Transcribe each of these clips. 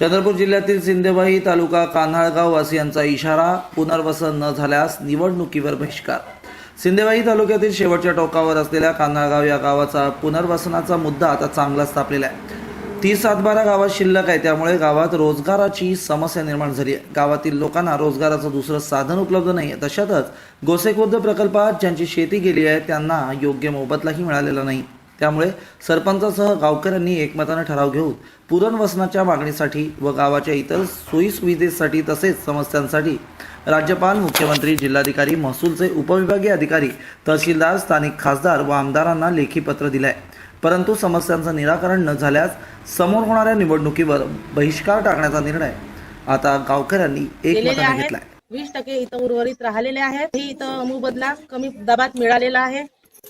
चंद्रपूर जिल्ह्यातील सिंदेवाही तालुका कान्हाळगाव वासियांचा इशारा पुनर्वसन न झाल्यास निवडणुकीवर बहिष्कार. सिंदेवाही तालुक्यातील शेवटच्या टोकावर असलेल्या कान्हाळगाव या गावाचा पुनर्वसनाचा मुद्दा आता चांगलाच तापलेला आहे. तीस सातबारा गावात शिल्लक आहे त्यामुळे गावात रोजगाराची समस्या निर्माण झाली आहे. गावातील लोकांना रोजगाराचं दुसरं साधन उपलब्ध नाही आहे. तशातच गोसेखुर्द प्रकल्पात ज्यांची शेती गेली आहे त्यांना योग्य मोबदलाही मिळालेला नाही. त्यामुळे सरपंचासह गावकऱ्यांनी एकमताने ठराव घेऊन पुनर्वसनाच्या मागणीसाठी व गावाच्या इतर सोयीसुविधेसाठी तसेच समस्यांसाठी राज्यपाल मुख्यमंत्री जिल्हाधिकारी महसूलचे उपविभागीय अधिकारी तहसीलदार स्थानिक खासदार व आमदारांना लेखी पत्र दिले आहे परंतु समस्यांचं निराकरण न झाल्यास समोर होणाऱ्या निवडणुकीवर बहिष्कार टाकण्याचा निर्णय आता गावकऱ्यांनी एकमताने घेतलाय. वीस टक्के इथं उर्वरित राहिलेले आहेत. हे इथं मोबदला कमी दबात मिळालेला आहे.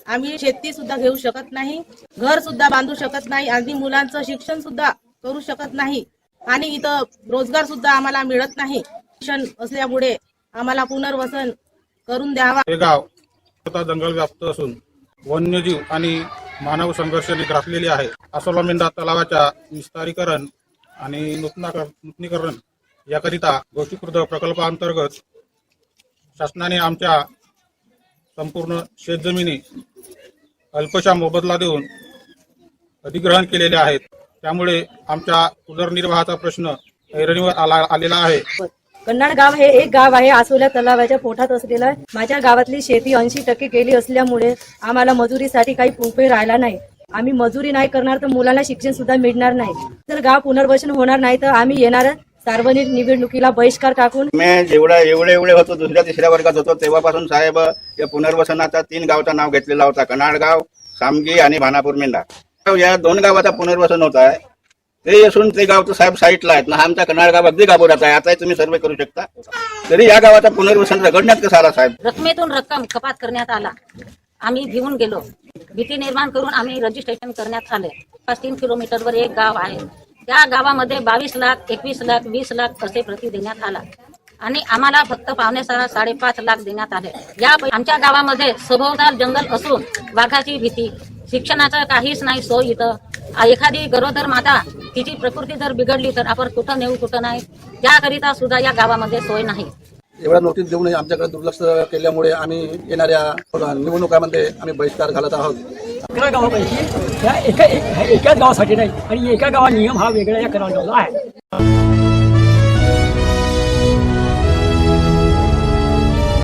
आम्ही शेती सुद्धा घेऊ शकत नाही घर सुद्धा बांधू शकत नाही आणि मुलांचं शिक्षण सुद्धा करू शकत नाही आणि इथं रोजगार सुद्धा आम्हाला मिळत नाही. शिक्षण असल्यामुळे आम्हाला पुनर्वसन करून द्यावा. हे गाव स्वतः जंगल व्याप्त असून वन्यजीव आणि मानव संघर्षाने ग्रासलेले आहे. असोलामेंदा तलावाच्या विस्तारीकरण आणि नूतनीकरण याकरिता गोष्टीकृत प्रकल्पांतर्गत शासनाने आमच्या संपूर्ण शेतजमिनी अल्पशा मोबदला देऊन अधिग्रहण केलेले आहेत. त्यामुळे आमच्या उदरनिर्वाहाचा प्रश्न ऐरणीवर आला आलेला आहे. कन्नड गाव हे एक गाव आहे. आसोल्या तलावाच्या पोटात असलेलं. आहे माझ्या गावातली शेती ऐंशी टक्के केली असल्यामुळे आम्हाला मजुरीसाठी काही उपाय राहिला नाही. आम्ही मजुरी नाही करणार तर मुलांना शिक्षण सुद्धा मिळणार नाही. जर गाव पुनर्वसन होणार नाही तर आम्ही येणार सार्वजनिक निवडणुकीला बहिष्कार टाकून मी जेवढा एवढे एवढे होतो दुसऱ्या तिसऱ्या वर्गात होतो तेव्हापासून साहेब या पुनर्वसनाचा तीन गावचं नाव घेतलेला होता कनाडगाव सामगी आणि भानापूर मेंढा. या दोन गावाचा पुनर्वसन होत आहे. ते असून ते गाव तर साहेब साईटला आहेत. ना आमचा कनाडगाव अगदी गाभोरात आहे. आता तुम्ही सर्वे करू शकता. तरी या गावाचा पुनर्वसन रगडण्यात कसा आला साहेब? रकमेतून रक्कम कपात करण्यात आला. आम्ही भिवून गेलो. भीती निर्माण करून आम्ही रजिस्ट्रेशन करण्यात आले. पाच तीन किलोमीटरवर एक गाव आहे. या गावामध्ये बावीस लाख एकवीस लाख वीस लाख असे प्रति देण्यात आला. आणि आम्हाला फक्त पावणे सहा साडेपाच लाख देण्यात आले. या आमच्या गावामध्ये सभोवताल जंगल असून वाघाची भीती शिक्षणाचं काहीच नाही सोय इथं. एखादी गरोदर माता तिची प्रकृती जर बिघडली तर आपण कुठं नेऊ कुठं नाही? त्याकरिता सुद्धा या गावामध्ये सोय नाही. एवढा नोटीस देऊनही आमच्याकडे दुर्लक्ष केल्यामुळे आम्ही येणाऱ्या निवडणुकामध्ये आम्ही बहिष्कार घालत आहोत. अकरा गावापैकी एका एकाच गावासाठी नाही आणि एका गावा नियम हा वेगळा या करायला आहे.